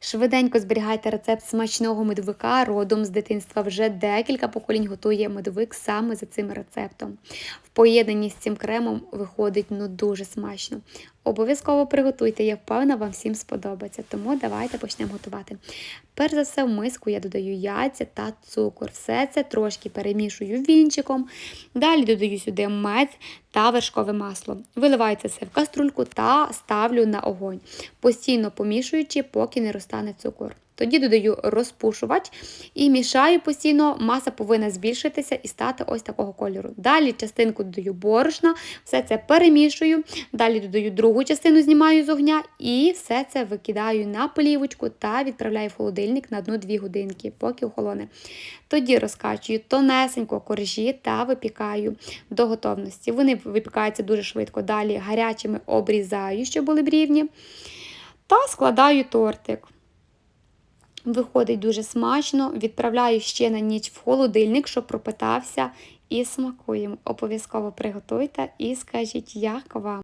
Швиденько зберігайте рецепт смачного медовика родом з дитинства. Вже декілька поколінь готує медовик саме за цим рецептом. В поєднанні з цим кремом виходить ну дуже смачно. Обов'язково приготуйте, я впевнена, вам всім сподобається. Тому давайте почнемо готувати. Перш за все, в миску я додаю яйця та цукор. Все це трошки перемішую вінчиком. Далі додаю сюди мед та вершкове масло. Виливаю це все в каструльку та ставлю на огонь, постійно помішуючи, поки не розтане цукор. Тоді додаю розпушувач і мішаю постійно, маса повинна збільшитися і стати ось такого кольору. Далі частинку додаю борошна, все це перемішую. Далі додаю другу частину, знімаю з огня і все це викидаю на полівочку та відправляю в холодильник на 1-2 годинки, поки охолоне. Тоді розкачую тонесенько коржі та випікаю до готовності. Вони випікаються дуже швидко. Далі гарячими обрізаю, щоб були б рівні, та складаю тортик. Виходить дуже смачно, відправляю ще на ніч в холодильник, щоб пропитався і смакуємо. Обов'язково приготуйте і скажіть, як вам.